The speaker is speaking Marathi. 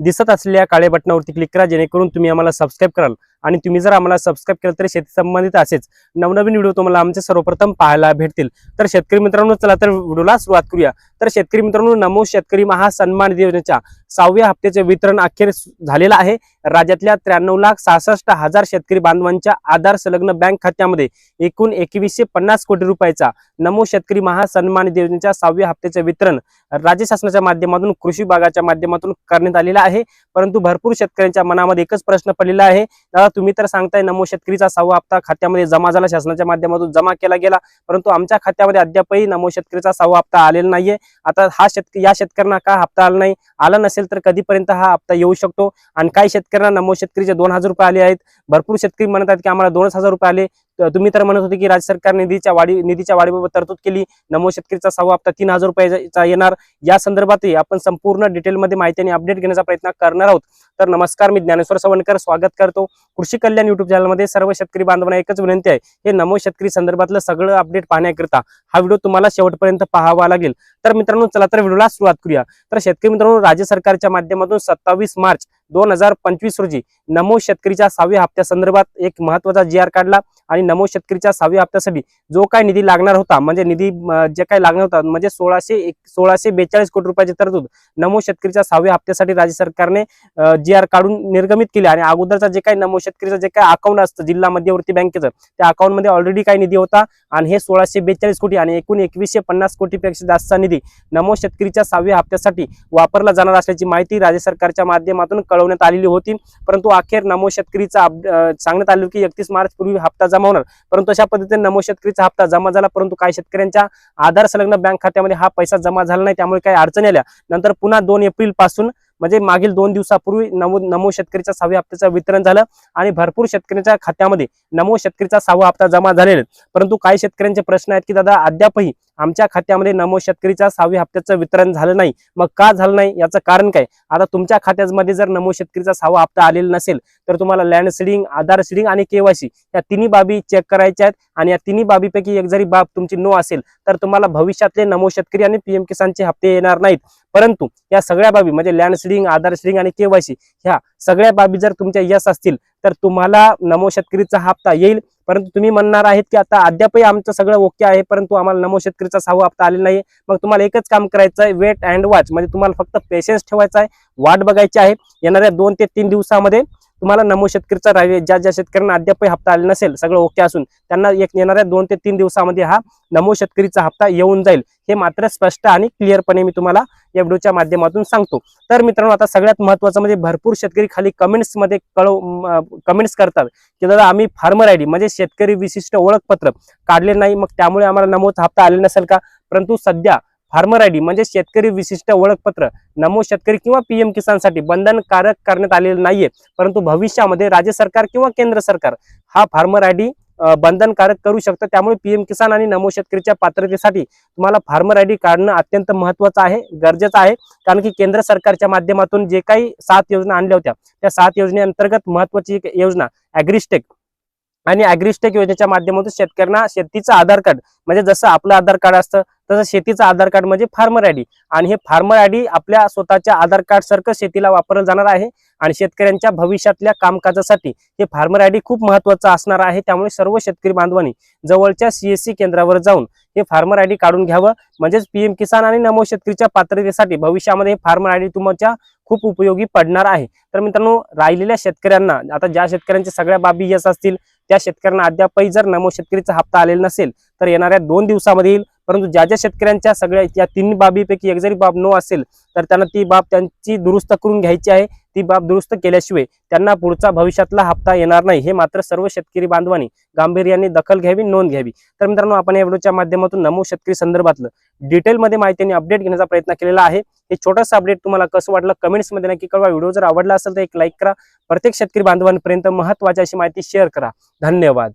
दिसत असलेल्या काळ्या बटनावरती क्लिक करा जेणेकरून तुम्ही आम्हाला सबस्क्राईब कराल. आणि तुम्ही जर आम्हाला सबस्क्राईब केलं तर शेती संबंधित असेच नवनवीन व्हिडिओ तुम्हाला आमचे सर्वप्रथम पाहायला भेटतील. तर शेतकरी मित्रांनो चला तर व्हिडिओला सुरुवात करूया. तर शेतकरी मित्रांनो नमो शेतकरी महासन्मान योजनेच्या सहाव्या हप्त्याचे वितरण अखेर झालेलं आहे. राज्यातल्या त्र्याण्णव लाख सहासष्ट हजार शेतकरी बांधवांच्या आधार संलग्न बँक खात्यामध्ये एकूण एकवीसशे पन्नास कोटी रुपयाचा नमो शेतकरी महासन्मान योजनेच्या सहाव्या हप्त्याचे वितरण राज्य शासनाच्या माध्यमातून कृषी विभागाच्या माध्यमातून करण्यात आलेलं आहे. परंतु भरपूर शेतकऱ्यांच्या मनामध्ये एकच प्रश्न पडलेला आहे. दादा तुम्ही तर सांगताय नमो शेतकरीचा सहावा हप्ता खात्यामध्ये जमा झाला शासनाच्या माध्यमातून जमा केला गेला. परंतु आमच्या खात्यामध्ये अद्यापही नमो शेतकरीचा सहावा हप्ता आलेला नाहीये. आता हा शेतकरी या शेतकऱ्यांना का हप्ता आला नाही? आला नसेल तर कधीपर्यंत हा हप्ता येऊ शकतो? आणि काही शेतकऱ्यांना नमो शेतकरीचे दोन हजार रुपये आले आहेत. भरपूर शेतकरी म्हणत आहेत की आम्हाला दोनच हजार रुपये आले. तुम्ही तर म्हणत होते की राज्य सरकार निधीच्या वाढी निधीच्या वाढीबाबत तरतूद केली. नमो शेतकरीचा सहावा हप्ता तीन हजार रुपयाचा येणार. या संदर्भातही आपण संपूर्ण डिटेलमध्ये माहिती आणि अपडेट घेण्याचा प्रयत्न करणार आहोत. तर नमस्कार मी ज्ञानेश्वर सवणकर स्वागत करतो. कृषी कल्याण युट्यूब चॅनलमध्ये सर्व शेतकरी बांधवांना एकच विनंती आहे. हे नमो शेतकरी संदर्भातलं सगळं अपडेट पाहण्याकरिता हा व्हिडिओ तुम्हाला शेवटपर्यंत पाहावा लागेल. तर मित्रांनो चला तर व्हिडिओला सुरुवात करूया. तर शेतकरी मित्रांनो राज्य सरकारच्या माध्यमातून सत्तावीस मार्च दोन हजार पंचवीस रोजी नमो शेतकरीच्या सहाव्या हप्त्या संदर्भात एक महत्त्वाचा जी आर काढला आणि नमो शेतकरीच्या सहाव्या हप्त्यासाठी जो काय निधी लागणार होता म्हणजे निधी जे काय लागणार होता म्हणजे सोळाशे एक सोळाशे बेचाळीस कोटी रुपयाची तरतूद नमो शेतकरीच्या सहाव्या हप्त्यासाठी राज्य सरकारने जी आर काढून निर्गमित केली आणि अगोदरचा जे काही नमो शेतकरीचं जे काय अकाउंट असतं जिल्हा मध्यवर्ती बँकेचं त्या अकाउंटमध्ये ऑलरेडी काही निधी होता आणि हे सोळाशे बेचाळीस कोटी आणि एकूण एकवीसशे पन्नास कोटीपेक्षा जास्तचा निधी नमो शेतकरीच्या सहाव्या हप्त्यासाठी वापरला जाणार असल्याची माहिती राज्य सरकारच्या माध्यमातून कळवण्यात आलेली होती. परंतु अखेर नमो शेतकरीचा सांगण्यात आलं की एकतीस मार्च पूर्वी हप्ता जमा होणार. परंतु अशा पद्धतीने नमो शेतकरीचा हप्ता जमा झाला परंतु काही शेतकऱ्यांच्या आधार संलग्न बँक खात्यामध्ये हा पैसा जमा झाला नाही त्यामुळे काही अडचणी आल्या. नंतर पुन्हा दोन एप्रिलपासून म्हणजे मागील दोन दिवसापूर्वी नमो नमो शेतकरीच्या सहाव्या हप्त्याचं वितरण झालं आणि भरपूर शेतकऱ्यांच्या खात्यामध्ये नमो शेतकरीचा सहावा हप्ता जमा झालेला परंतु काही शेतकऱ्यांचे प्रश्न आहेत की दादा अद्यापही आमच्या खात्यामध्ये नमो शेतकरीचा सहाव्या हप्त्याचं वितरण झालं नाही. मग का झालं नाही? याचं कारण काय? आता तुमच्या खात्यामध्ये जर नमो शेतकरीचा सहावा हप्ता आलेला नसेल तर तुम्हाला लँड सीडिंग आधार सिडिंग आणि केवायसी या तिन्ही बाबी चेक करायच्या आहेत आणि या तिन्ही बाबीपैकी एक जरी बाब तुमची नो असेल तर तुम्हाला भविष्यातले नमो शेतकरी आणि पीएम किसानचे हप्ते येणार नाहीत. परंतु या सगळ्या बाबी म्हणजे लँड सिडिंग आधार सिडिंग आणि केवायसी ह्या सगळ्या बाबी जर तुमच्या यस असतील तर तुम्हाला नमो शेतकरीचा हप्ता येईल. परंतु तुम्ही म्हणणार आहेत की आता अद्यापही आमचं सगळं ओके आहे परंतु आम्हाला नमो शेतकरीचा सहावा हप्ता आलेला नाही. मग तुम्हाला एकच काम करायचं आहे वेट अँड वॉच. म्हणजे तुम्हाला फक्त पेशन्स ठेवायचा आहे वाट बघायची आहे. येणाऱ्या दोन ते तीन दिवसामध्ये तुम्हाला नमो शेतकरीचा राहिले ज्या ज्या शेतकऱ्यांना अद्यापही हप्ता आलेला नसेल सगळं ओके असून त्यांना एक येणाऱ्या दोन ते तीन दिवसामध्ये हा नमो शेतकरीचा हप्ता येऊन जाईल. हे मात्र स्पष्ट आणि क्लिअरपणे मी तुम्हाला या व्हिडिओच्या माध्यमातून सांगतो. तर मित्रांनो आता सगळ्यात महत्वाचं म्हणजे भरपूर शेतकरी खाली कमेंट्समध्ये कळव कमेंट्स करतात की दादा आम्ही फार्मर आयडी म्हणजे शेतकरी विशिष्ट ओळखपत्र काढले नाही मग त्यामुळे आम्हाला नमोचा हप्ता आले नसेल का? परंतु सध्या फार्मर आयडी म्हणजे शेतकरी विशिष्ट ओळखपत्र नमो शेतकरी किंवा पीएम किसानसाठी बंधनकारक करण्यात आलेलं नाहीये. परंतु भविष्यामध्ये राज्य सरकार किंवा केंद्र सरकार हा फार्मर आयडी बंधनकारक करू शकतं. त्यामुळे पीएम किसान आणि नमो शेतकरीच्या पात्रतेसाठी तुम्हाला फार्मर आयडी काढणं अत्यंत महत्वाचं आहे गरजेचं आहे. कारण की केंद्र सरकारच्या माध्यमातून जे काही सात योजना आणल्या होत्या त्या सात योजनेअंतर्गत महत्वाची एक योजना अॅग्रिस्टेक आणि अॅग्रिस्टेक योजनेच्या माध्यमातून शेतकऱ्यांना शेतीचं आधार कार्ड म्हणजे जसं आपलं आधार कार्ड असतं तसं शेतीचं आधार कार्ड म्हणजे फार्मर आयडी आणि हे फार्मर आयडी आपल्या स्वतःच्या आधार कार्ड सारखं शेतीला वापरलं जाणार आहे आणि शेतकऱ्यांच्या भविष्यातल्या कामकाजासाठी हे फार्मर आयडी खूप महत्वाचं असणार आहे. त्यामुळे सर्व शेतकरी बांधवांनी जवळच्या सीएससी केंद्रावर जाऊन हे फार्मर आयडी काढून घ्यावं. म्हणजेच पीएम किसान आणि नमो शेतकरीच्या पात्रतेसाठी भविष्यामध्ये हे फार्मर आयडी तुमच्या खूप उपयोगी पडणार आहे. तर मित्रांनो राहिलेल्या शेतकऱ्यांना आता ज्या शेतकऱ्यांच्या सगळ्या बाबी यस असतील त्या शेतकऱ्यांना अद्यापही जर नमो शेतकरीचा हप्ता आलेला नसेल तर येणाऱ्या दोन दिवसामध्ये येईल परंतु ज्या ज्या शेतकऱ्यांच्या सगळ्या या तीन बाबीपैकी एक जरी बाब नो असेल तर त्यांना ती बाब त्यांची दुरुस्त करून घ्यायची आहे. ती बाब दुरुस्त केल्याशिवाय त्यांना पुढचा भविष्यातला हप्ता येणार नाही. हे मात्र सर्व शेतकरी बांधवांनी गांभीर्याने दखल घ्यावी नोंद घ्यावी. तर मित्रांनो आपण या व्हिडिओच्या माध्यमातून नमो शेतकरी संदर्भातलं डिटेलमध्ये माहिती आणि अपडेट घेण्याचा प्रयत्न केलेला आहे. हे छोटंसं अपडेट तुम्हाला कसं वाटलं कमेंट्समध्ये नक्की कळवा. व्हिडिओ जर आवडला असेल तर एक लाईक करा. प्रत्येक शेतकरी बांधवांपर्यंत महत्वाची अशी माहिती शेअर करा. धन्यवाद.